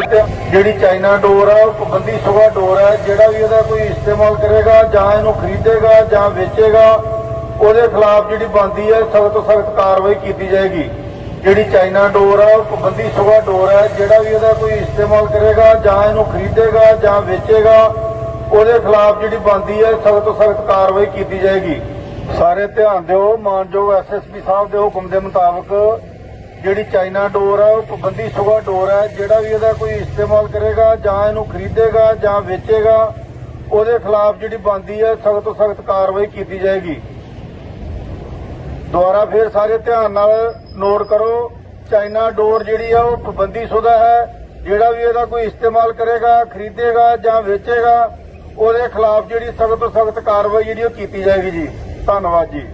ਜਿਹੜੀ ਚਾਈਨਾ ਡੋਰ ਹੈ ਉਹ ਪਾਬੰਦੀ ਸ਼ੁਦਾ ਡੋਰ ਹੈ ਜਿਹੜਾ ਵੀ ਇਹਦਾ ਕੋਈ ਇਸਤੇਮਾਲ ਕਰੇਗਾ, ਜਾਂ ਇਹਨੂੰ ਖਰੀਦੇਗਾ, ਜਾਂ ਵੇਚੇਗਾ, ਉਹਦੇ ਖਿਲਾਫ ਜਿਹੜੀ ਬਣਦੀ ਹੈ ਸਖਤ ਤੋਂ ਸਖਤ ਕਾਰਵਾਈ ਕੀਤੀ ਜਾਏਗੀ। ਜਿਹੜੀ ਚਾਈਨਾ ਡੋਰ ਹੈ ਉਹ ਪਾਬੰਦੀ ਸ਼ੁਦਾ ਡੋਰ ਹੈ ਜਿਹੜਾ ਵੀ ਇਹਦਾ ਕੋਈ ਇਸਤੇਮਾਲ ਕਰੇਗਾ, ਜਾਂ ਇਹਨੂੰ ਖਰੀਦੇਗਾ, ਜਾਂ ਵੇਚੇਗਾ, ਉਹਦੇ ਖਿਲਾਫ ਜਿਹੜੀ ਬਣਦੀ ਹੈ ਸਖਤ ਤੋਂ ਸਖਤ ਕਾਰਵਾਈ ਕੀਤੀ ਜਾਏਗੀ। ਸਾਰੇ ਧਿਆਨ ਦਿਓ, ਮਾਨਯੋਗ ਐਸਐਸਪੀ ਸਾਹਿਬ ਦੇ ਹੁਕਮ ਦੇ ਮੁਤਾਬਕ ਜਿਹੜੀ ਚਾਈਨਾ ਡੋਰ ਹੈ ਉਹ ਪਾਬੰਦੀ ਸ਼ੁਦਾ ਡੋਰ ਹੈ ਜਿਹੜਾ ਵੀ ਇਹਦਾ ਕੋਈ ਇਸਤੇਮਾਲ ਕਰੇਗਾ, ਜਾਂ ਇਹਨੂੰ ਖਰੀਦੇਗਾ, ਜਾਂ ਵੇਚੇਗਾ, ਉਹਦੇ ਖਿਲਾਫ ਜਿਹੜੀ ਬਣਦੀ ਹੈ ਸਖਤ ਤੋਂ ਸਖਤ ਕਾਰਵਾਈ ਕੀਤੀ ਜਾਏਗੀ। ਦੁਬਾਰਾ ਫੇਰ ਸਾਰੇ ਧਿਆਨ ਨਾਲ ਨੋਟ ਕਰੋ, ਚਾਈਨਾ ਡੋਰ ਜਿਹੜੀ ਆ, ਉਹ ਪਾਬੰਦੀ ਸ਼ੁਦਾ ਹੈ, ਜਿਹੜਾ ਵੀ ਇਹਦਾ ਕੋਈ ਇਸਤੇਮਾਲ ਕਰੇਗਾ, ਖਰੀਦੇਗਾ, ਜਾਂ ਵੇਚੇਗਾ, ਉਹਦੇ ਖਿਲਾਫ ਜਿਹੜੀ ਸਖਤ ਤੋਂ ਸਖਤ ਕਾਰਵਾਈ ਜਿਹੜੀ ਉਹ ਕੀਤੀ ਜਾਏਗੀ ਜੀ। ਧੰਨਵਾਦ ਜੀ।